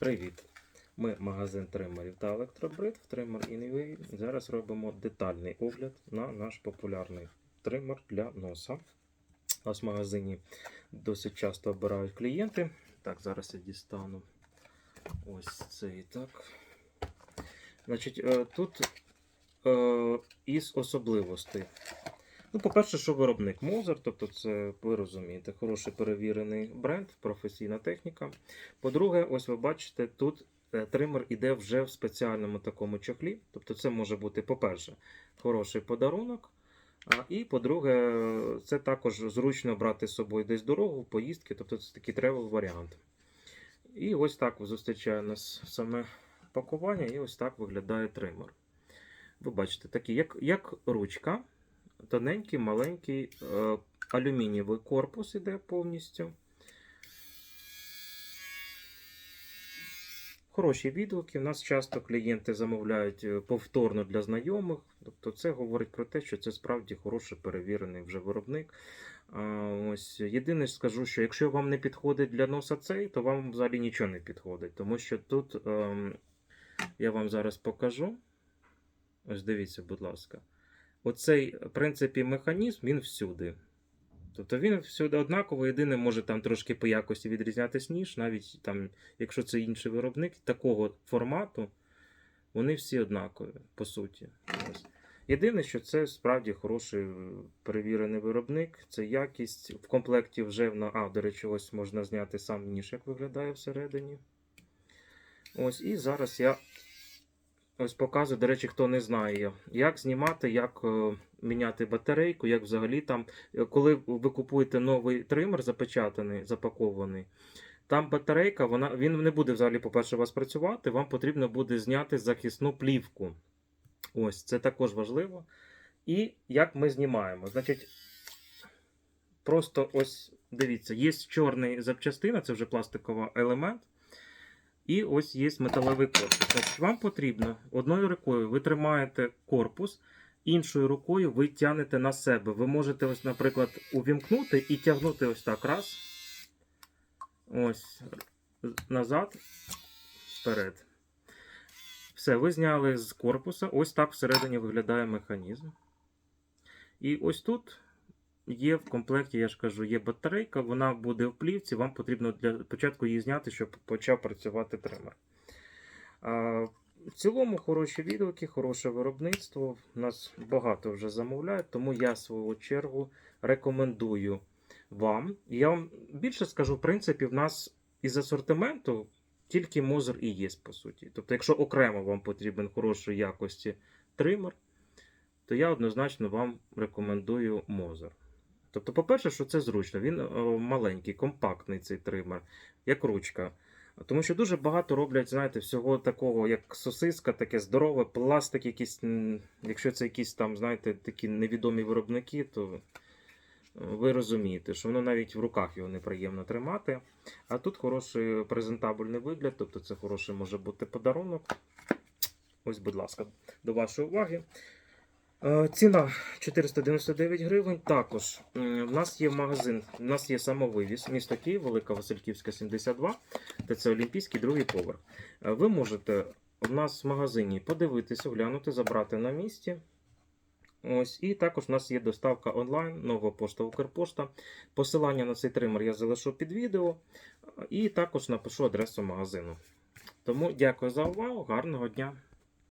Привіт! Ми магазин тримерів та електробрид в Trimmer Anyway. Зараз робимо детальний огляд на наш популярний тример для носа. У нас в магазині досить часто обирають клієнти. Так, зараз я дістану ось цей так. Значить, е, тут е, із особливостей. Ну, по-перше, що виробник Мозер, тобто це, ви розумієте, хороший перевірений бренд, професійна техніка. По-друге, ось ви бачите, тут е, тример іде вже в спеціальному такому чохлі. Тобто, це може бути, по-перше, хороший подарунок. А, і по-друге, це також зручно брати з собою десь дорогу, поїздки, тобто це такий тревел варіант. І ось так зустрічає нас саме пакування, і ось так виглядає тример. Ви бачите, такий, як, як ручка, тоненький, маленький е, алюмінієвий корпус іде повністю. Хороші відгуки. У нас часто клієнти замовляють е, повторно для знайомих. Тобто це говорить про те, що це справді хороший перевірений вже виробник. Ось Єдине скажу, що якщо вам не підходить для носа цей, то вам взагалі нічого не підходить. Тому що тут ем, я вам зараз покажу. Ось дивіться, будь ласка. Оцей, в принципі, механізм він всюди. Тобто він всюди однаково, єдине може там трошки по якості відрізнятися ніж, навіть там, якщо це інший виробник, такого формату, вони всі однакові, по суті. Єдине, що це справді хороший е, перевірений виробник, це якість. В комплекті вже на. А, до речі, ось можна зняти сам ніж, як виглядає всередині. Ось, і зараз я ось показую, до речі, хто не знає, як знімати, як е, міняти батарейку, як взагалі там, е, коли ви купуєте новий тример запечатаний, запакований, там батарейка, вона, він не буде взагалі, по-перше, у вас працювати, вам потрібно буде зняти захисну плівку. Ось, це також важливо. І як ми знімаємо? Значить, просто ось дивіться, є чорний запчастина, це вже пластиковий елемент. І ось є металевий корпус. Значить, вам потрібно одною рукою ви тримаєте корпус, іншою рукою ви тягнете на себе. Ви можете, ось, наприклад, увімкнути і тягнути ось так раз. Ось назад, вперед. Все, ви зняли з корпуса. Ось так всередині виглядає механізм. І ось тут є в комплекті, я ж кажу, є батарейка, вона буде в плівці, вам потрібно для початку її зняти, щоб почав працювати тример. В цілому хороші відгуки, хороше виробництво. Нас багато вже замовляють, тому я в свою чергу рекомендую вам. Я вам більше скажу, в принципі, в нас із асортименту тільки Мозер і є, по суті. Тобто, якщо окремо вам потрібен хорошої якості тример, то я однозначно вам рекомендую Мозер. Тобто, по-перше, що це зручно, він маленький, компактний цей тример, як ручка. Тому що дуже багато роблять, знаєте, всього такого, як сосиска, таке здорове, пластик, якийсь, якщо це якісь там, знаєте, такі невідомі виробники, то е, ви розумієте, що воно навіть в руках його неприємно тримати. А тут хороший презентабельний вигляд, тобто це хороший може бути подарунок. Ось, будь ласка, до вашої уваги. Е, Ціна 499 гривень. Також в нас є магазин, в нас є самовивіз, місто Київ, Велика Васильківська, 72, та це Олімпійський другий поверх. Е, Ви можете в нас в магазині подивитись, оглянути, забрати на місці. Ось, і також у нас є доставка онлайн, нова пошта Укрпошта. Посилання на цей тример я залишу під відео. І також напишу адресу магазину. Тому дякую за увагу, гарного дня!